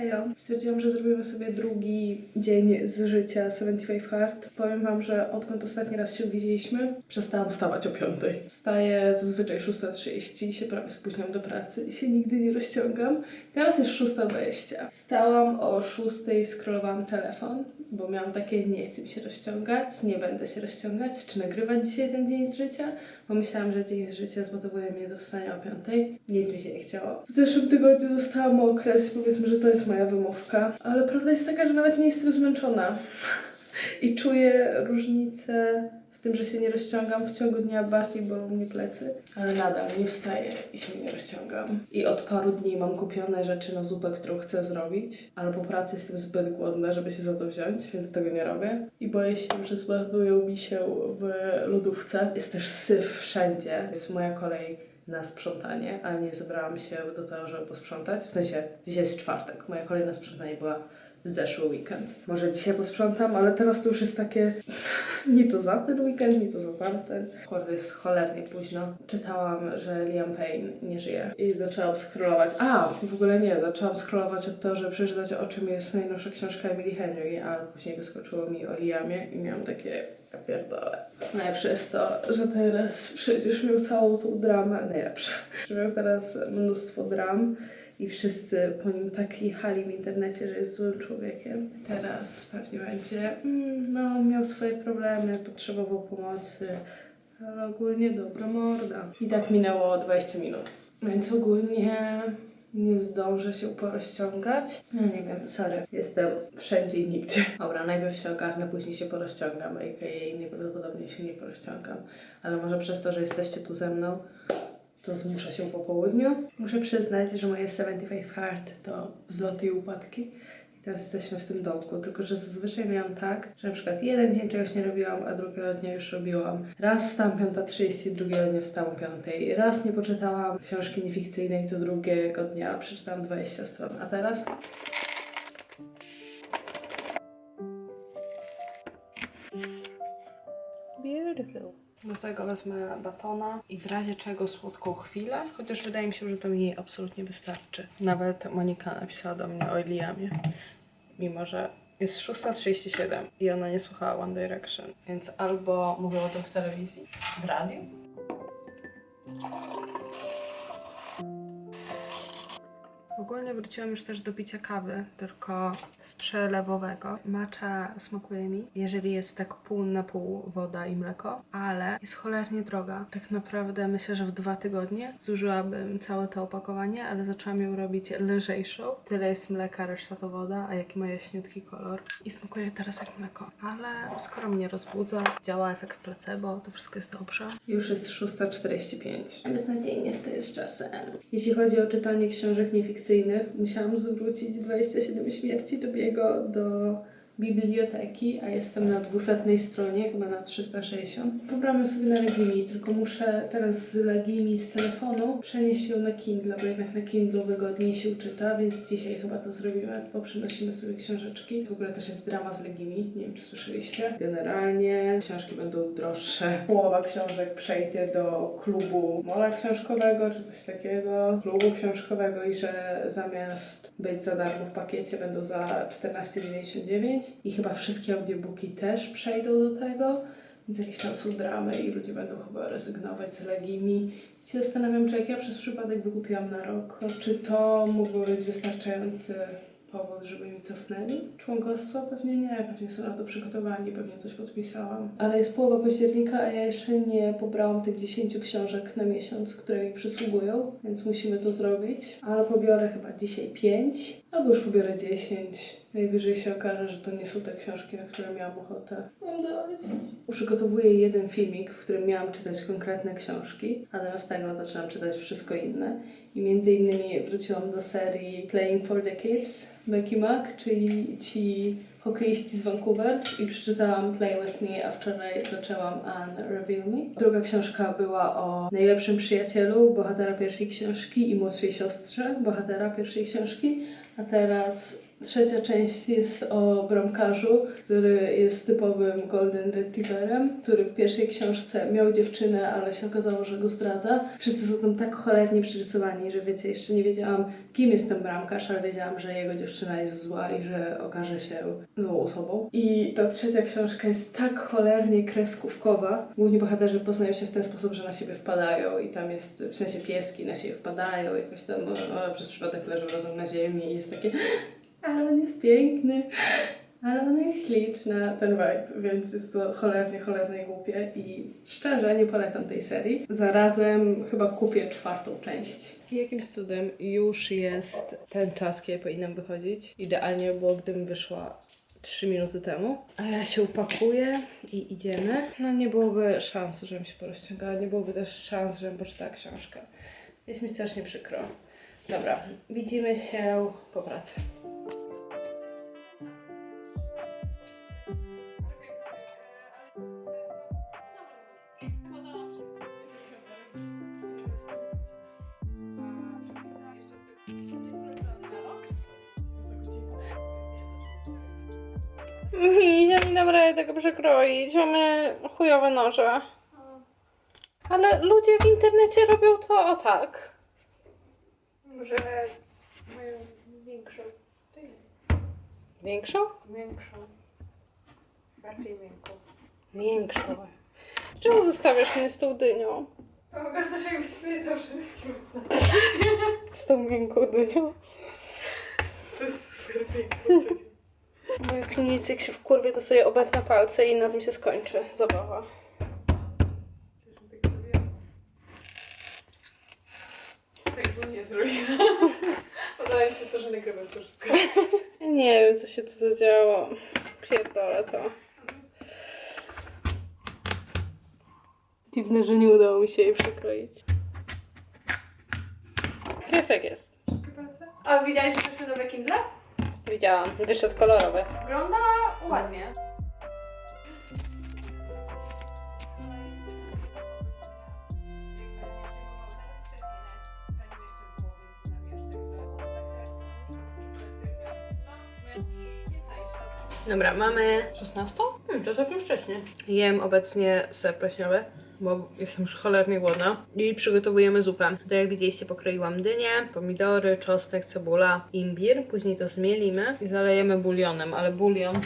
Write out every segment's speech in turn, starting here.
Hejo. Stwierdziłam, że zrobimy sobie drugi dzień z życia 75 Hard. Powiem wam, że odkąd ostatni raz się widzieliśmy, przestałam wstawać o 5. Wstaję zazwyczaj 6.30 i się prawie spóźniam do pracy i się nigdy nie rozciągam. Teraz jest 6.20. Wstałam o 6.00, scrollowałam telefon, bo miałam takie, nie chcę mi się rozciągać, nie będę się rozciągać, czy nagrywać dzisiaj ten dzień z życia, bo myślałam, że dzień z życia zmotywuje mnie do wstania o 5. Nic mi się nie chciało. W zeszłym tygodniu dostałam okres, powiedzmy, że to jest moja wymówka, ale prawda jest taka, że nawet nie jestem zmęczona. I czuję różnicę tym, że się nie rozciągam. W ciągu dnia bardziej bolą mnie plecy, ale nadal nie wstaję i się nie rozciągam. I od paru dni mam kupione rzeczy na zupę, którą chcę zrobić, ale po pracy jestem zbyt głodna, żeby się za to wziąć, więc tego nie robię. I boję się, że zmarnują mi się w lodówce. Jest też syf wszędzie. Jest moja kolej na sprzątanie, ale nie zebrałam się do tego, żeby posprzątać. W sensie, dzisiaj jest czwartek. Moja kolej na sprzątanie była zeszły weekend. Może dzisiaj posprzątam, ale teraz to już jest takie nie to za ten weekend, nie to za tamten. Kurde, jest cholernie późno. Czytałam, że Liam Payne nie żyje i zaczęłam scrollować. A, w ogóle nie, zaczęłam scrollować od to, że przeczytać o czym jest najnowsza książka Emily Henry, a później wyskoczyło mi o Liamie i miałam takie ja pierdolę. Najlepsze jest to, że teraz przecież miał całą tą dramę, najlepsze, że miał teraz mnóstwo dram i wszyscy po nim tak jechali w internecie, że jest złym człowiekiem. Teraz pewnie będzie, mm, no miał swoje problemy, potrzebował pomocy, ale ogólnie dobra morda. I tak minęło 20 minut. Więc ogólnie nie zdążę się porozciągać. No nie wiem, sorry. Jestem wszędzie i nigdzie. Dobra, najpierw się ogarnę, później się porozciągam, a.k.a. najprawdopodobniej się nie porozciągam. Ale może przez to, że jesteście tu ze mną, to zmuszę się po południu. Muszę przyznać, że moje 75 Hard to wzloty i upadki. I teraz jesteśmy w tym domku, tylko że zazwyczaj miałam tak, że na przykład jeden dzień czegoś nie robiłam, a drugiego dnia już robiłam. Raz wstałam 5.30, drugiego dnia wstałam 5.00. Raz nie poczytałam książki niefikcyjnej, to drugiego dnia przeczytałam 20 stron. A teraz? Beautiful. Do tego wezmę batona i w razie czego słodką chwilę, chociaż wydaje mi się, że to mi absolutnie wystarczy. Nawet Monika napisała do mnie o Liamie, mimo że jest 6.37 i ona nie słuchała One Direction, więc albo mówią o tym w telewizji, w radiu. Ogólnie wróciłam już też do picia kawy, tylko z przelewowego. Macza smakuje mi, jeżeli jest tak pół na pół woda i mleko, ale jest cholernie droga. Tak naprawdę myślę, że w dwa tygodnie zużyłabym całe to opakowanie, ale zaczęłam ją robić lżejszą. Tyle jest mleka, reszta to woda, a jaki ma jaśniutki kolor. I smakuje teraz jak mleko. Ale skoro mnie rozbudza, działa efekt placebo, to wszystko jest dobrze. Już jest 6.45. A beznadziejnie z czasem. Jeśli chodzi o czytanie książek niefikcyjnych, musiałam zwrócić 27 śmierci Tobiego do biblioteki, a jestem na 200 stronie, chyba na 360. Pobrałam sobie na Legimi, tylko muszę teraz z Legimi z telefonu przenieść ją na Kindle, bo jednak na Kindle wygodniej się czyta, więc dzisiaj chyba to zrobimy, poprzynosimy sobie książeczki. W ogóle też jest drama z Legimi, nie wiem czy słyszeliście. Generalnie książki będą droższe. Połowa książek przejdzie do klubu mola książkowego, czy coś takiego, klubu książkowego i że zamiast być za darmo w pakiecie będą za 14,99 i chyba wszystkie audiobooki też przejdą do tego, więc jakieś tam są dramy i ludzie będą chyba rezygnować z Legimi. I się zastanawiam, czy jak ja przez przypadek wykupiłam na rok, czy to mógłby być wystarczający powód, żeby mi cofnęli członkostwo? Pewnie nie, pewnie są na to przygotowani, pewnie coś podpisałam. Ale jest połowa października, a ja jeszcze nie pobrałam tych 10 książek na miesiąc, które mi przysługują, więc musimy to zrobić. Ale pobiorę chyba dzisiaj 5, albo już pobiorę 10. Najwyżej się okaże, że to nie są te książki, na które miałam ochotę. Przygotowuję jeden filmik, w którym miałam czytać konkretne książki, a zamiast tego zaczęłam czytać wszystko inne. I między innymi wróciłam do serii Playing for the Keeps Becky Mack, czyli ci hokeiści z Vancouver i przeczytałam Play With Me, a wczoraj zaczęłam Anne Reveal Me. Druga książka była o najlepszym przyjacielu bohatera pierwszej książki i młodszej siostrze bohatera pierwszej książki, a teraz Trzecia część jest o bramkarzu, który jest typowym Golden Retrieverem, który w pierwszej książce miał dziewczynę, ale się okazało, że go zdradza. Wszyscy są tam tak cholernie przyrysowani, że wiecie, jeszcze nie wiedziałam, kim jest ten bramkarz, ale wiedziałam, że jego dziewczyna jest zła i że okaże się złą osobą. I ta trzecia książka jest tak cholernie kreskówkowa. Główni bohaterzy poznają się w ten sposób, że na siebie wpadają i tam jest, w sensie pieski na siebie wpadają, jakoś tam no, no, przez przypadek leżą razem na ziemi i jest takie ale on jest piękny, ale ona jest śliczna, ten vibe, więc jest to cholernie, cholernie głupie i szczerze nie polecam tej serii. Zarazem chyba kupię czwartą część. Jakimś cudem już jest ten czas, kiedy powinnam wychodzić. Idealnie było, gdybym wyszła 3 minuty temu. A ja się upakuję i idziemy. No nie byłoby szans, żebym się porozciągała, nie byłoby też szans, żebym poczytała książkę. Jest mi strasznie przykro. Dobra, widzimy się po pracy. Misia, nie dam rady tego przekroić. Mamy chujowe noże. Ale ludzie w internecie robią to o tak. Że mają większą. Ty, Większą? większą. Bardziej miękką. Większą. Czemu zostawiasz mnie z tą dynią? Oglądasz jakby sobie dobrze lecimy Z tą miękką dynią? To jest super piękne. Moja klinicy, jak się wkurwie, to sobie obetnę palce i na tym się skończy zabawa. Tak bym nie zrobiła. Podoba mi się to, że nagrywam to wszystko. Nie wiem, co się tu zadziało. Pierdolę to. Dziwne, że nie udało mi się jej przekroić. Piesek jest. A widziałeś, że coś nowe Kindle? Widziałam, wyszedł kolorowy. Wygląda ładnie. Dobra, mamy 16? Hmm, to całkiem wcześnie. Jem obecnie ser pleśniowy, bo jestem już cholernie głodna. I przygotowujemy zupę. To jak widzieliście, pokroiłam dynię, pomidory, czosnek, cebula, imbir. Później to zmielimy i zalejemy bulionem, ale bulion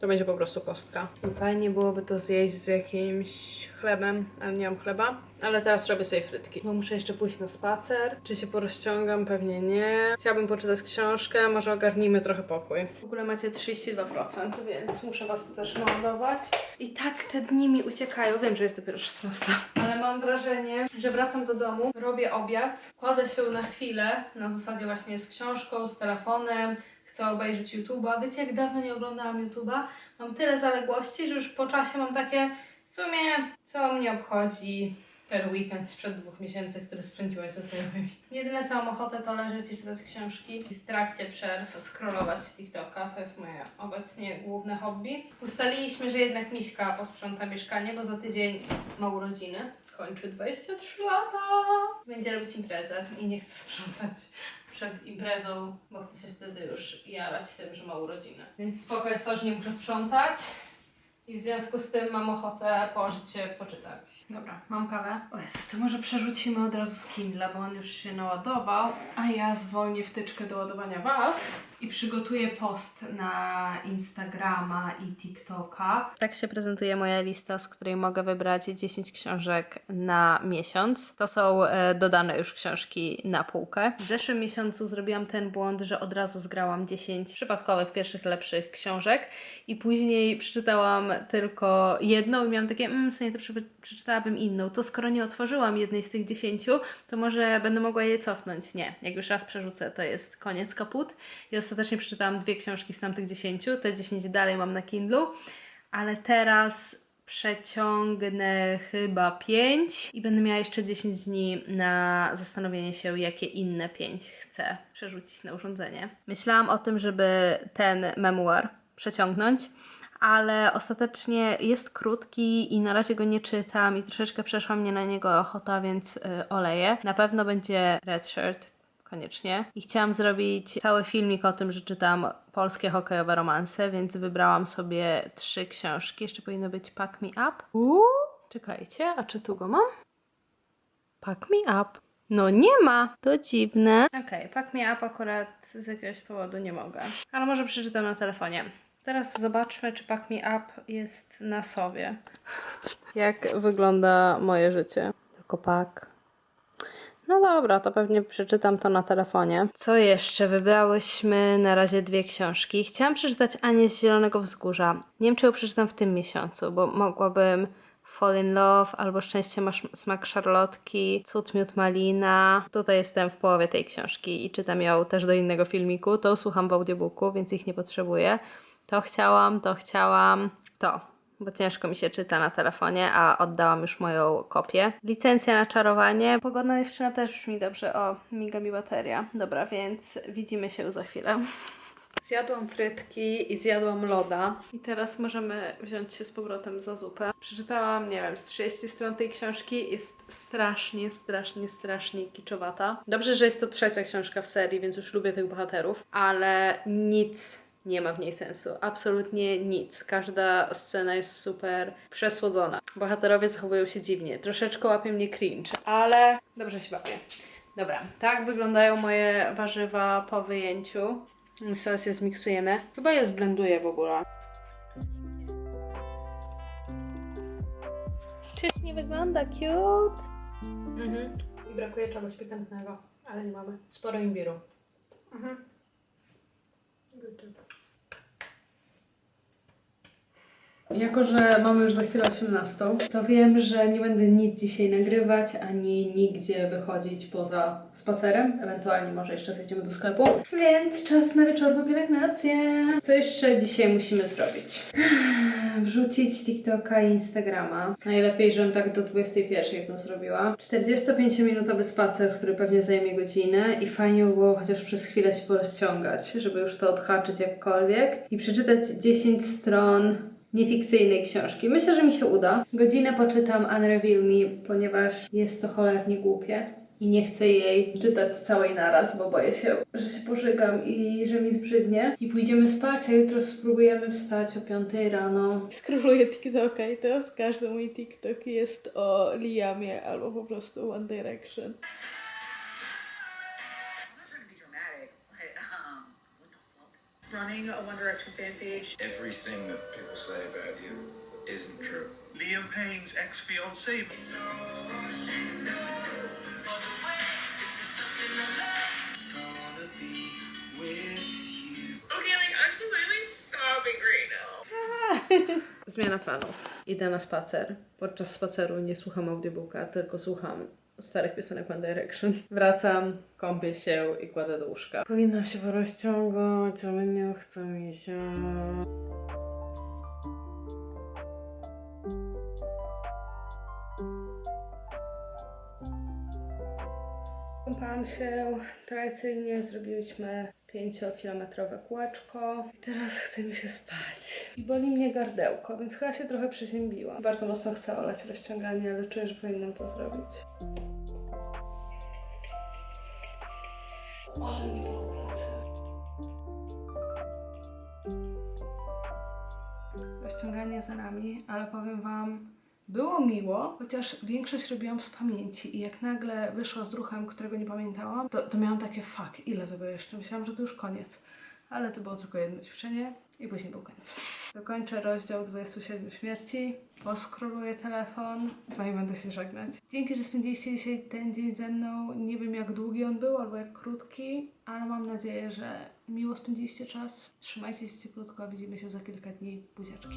to będzie po prostu kostka. Fajnie byłoby to zjeść z jakimś chlebem, ale nie mam chleba. Ale teraz robię sobie frytki. Bo muszę jeszcze pójść na spacer. Czy się porozciągam? Pewnie nie. Chciałabym poczytać książkę, może ogarnijmy trochę pokój. W ogóle macie 32%, więc muszę was też naładować. I tak te dni mi uciekają. Wiem, że jest dopiero 16. Ale mam wrażenie, że wracam do domu, robię obiad, kładę się na chwilę, na zasadzie właśnie z książką, z telefonem, chcę obejrzeć YouTube'a. Wiecie, jak dawno nie oglądałam YouTube'a? Mam tyle zaległości, że już po czasie mam takie, w sumie, co mnie obchodzi ten weekend sprzed dwóch miesięcy, który spędziłaś ze znajomymi. Jedyne, co mam ochotę, to leżeć i czytać książki. W trakcie przerw scrollować TikToka. To jest moje obecnie główne hobby. Ustaliliśmy, że jednak Miśka posprząta mieszkanie, bo za tydzień ma urodziny. Kończy 23 lata. Będzie robić imprezę i nie chce sprzątać przed imprezą, bo chce się wtedy już jarać tym, że ma urodziny. Więc spoko jest to, że nie muszę sprzątać. I w związku z tym mam ochotę położyć się, poczytać. Dobra, mam kawę. O Jezu, to może przerzucimy od razu z Kindle, bo on już się naładował. A ja zwolnię wtyczkę do ładowania Was i przygotuję post na Instagrama i TikToka. Tak się prezentuje moja lista, z której mogę wybrać 10 książek na miesiąc. To są e, dodane już książki na półkę. W zeszłym miesiącu zrobiłam ten błąd, że od razu zgrałam 10 przypadkowych, pierwszych, lepszych książek i później przeczytałam tylko jedną i miałam takie, mm, w sumie to prze- przeczytałabym inną. To skoro nie otworzyłam jednej z tych 10, to może będę mogła je cofnąć. Nie, jak już raz przerzucę, to jest koniec kaput. I ostatecznie przeczytałam dwie książki z tamtych 10, te 10 dalej mam na Kindlu, ale teraz przeciągnę chyba 5 i będę miała jeszcze 10 dni na zastanowienie się, jakie inne 5 chcę przerzucić na urządzenie. Myślałam o tym, żeby ten memoir przeciągnąć, ale ostatecznie jest krótki i na razie go nie czytam i troszeczkę przeszła mnie na niego ochota, więc y, oleję. Na pewno będzie Red Shirt koniecznie. I chciałam zrobić cały filmik o tym, że czytam polskie hokejowe romanse, więc wybrałam sobie trzy książki. Jeszcze powinno być Pack Me Up. Uuu, czekajcie, a czy tu go mam? Pack Me Up. No nie ma. To dziwne. Okej, Pack Me Up akurat z jakiegoś powodu nie mogę. Ale może przeczytam na telefonie. Teraz zobaczmy, czy Pack Me Up jest na sobie. Jak wygląda moje życie? Tylko pak. No dobra, to pewnie przeczytam to na telefonie. Co jeszcze? Wybrałyśmy na razie dwie książki. Chciałam przeczytać Anię z Zielonego Wzgórza. Nie wiem, czy ją przeczytam w tym miesiącu, bo mogłabym Fall in Love albo Szczęście masz smak szarlotki, Cud miód malina. Tutaj jestem w połowie tej książki i czytam ją też do innego filmiku. To słucham w audiobooku, więc ich nie potrzebuję. To chciałam, to chciałam, to bo ciężko mi się czyta na telefonie, a oddałam już moją kopię. Licencja na czarowanie. Pogodna dziewczyna też brzmi dobrze. O, miga mi bateria. Dobra, więc widzimy się za chwilę. Zjadłam frytki i zjadłam loda. I teraz możemy wziąć się z powrotem za zupę. Przeczytałam, nie wiem, z 30 stron tej książki. Jest strasznie, strasznie, strasznie kiczowata. Dobrze, że jest to trzecia książka w serii, więc już lubię tych bohaterów, ale nic nie ma w niej sensu. Absolutnie nic. Każda scena jest super przesłodzona. Bohaterowie zachowują się dziwnie. Troszeczkę łapie mnie cringe, ale dobrze się bawię. Dobra, tak wyglądają moje warzywa po wyjęciu. Teraz je zmiksujemy. Chyba je zblenduję w ogóle. Czyż nie wygląda cute? Mhm. I brakuje czegoś pikantnego, ale nie mamy. Sporo imbiru. Mhm. Jako, że mamy już za chwilę 18, to wiem, że nie będę nic dzisiaj nagrywać, ani nigdzie wychodzić poza spacerem. Ewentualnie może jeszcze zejdziemy do sklepu. Więc czas na wieczorną pielęgnację. Co jeszcze dzisiaj musimy zrobić? Wrzucić TikToka i Instagrama. Najlepiej, żebym tak do 21 to zrobiła. 45-minutowy spacer, który pewnie zajmie godzinę i fajnie by było chociaż przez chwilę się porozciągać, żeby już to odhaczyć jakkolwiek i przeczytać 10 stron niefikcyjnej książki. Myślę, że mi się uda. Godzinę poczytam Unreveal Me, ponieważ jest to cholernie głupie. I nie chcę jej czytać całej naraz, bo boję się, że się pożygam i że mi zbrzydnie. I pójdziemy spać, a jutro spróbujemy wstać o 5 rano. Skroluję TikToka i teraz każdy mój TikTok jest o Liamie albo po prostu One Direction. Running a One Direction fan page. Everything that people say about you isn't true. Liam Payne's ex-fiancée. Zmiana planów. Idę na spacer. Podczas spaceru nie słucham audiobooka, tylko słucham starych piosenek One Direction. Wracam, kąpię się i kładę do łóżka. Powinnam się porozciągać, ale nie chce mi się. Kąpałam się tradycyjnie, zrobiłyśmy 5-kilometrowe kółeczko i teraz chce mi się spać. I boli mnie gardełko, więc chyba się trochę przeziębiłam. Bardzo mocno chcę olać rozciąganie, ale czuję, że powinnam to zrobić. Ale nie było pracy. Rozciąganie za nami, ale powiem Wam, było miło, chociaż większość robiłam z pamięci i jak nagle wyszła z ruchem, którego nie pamiętałam, to, to miałam takie fuck, ile tego jeszcze? Myślałam, że to już koniec. Ale to było tylko jedno ćwiczenie i później był koniec. Dokończę rozdział 27 śmierci, poskroluję telefon, z wami będę się żegnać. Dzięki, że spędziliście dzisiaj ten dzień ze mną. Nie wiem jak długi on był, albo jak krótki, ale mam nadzieję, że miło spędziliście czas. Trzymajcie się cieplutko, widzimy się za kilka dni. Buziaczki.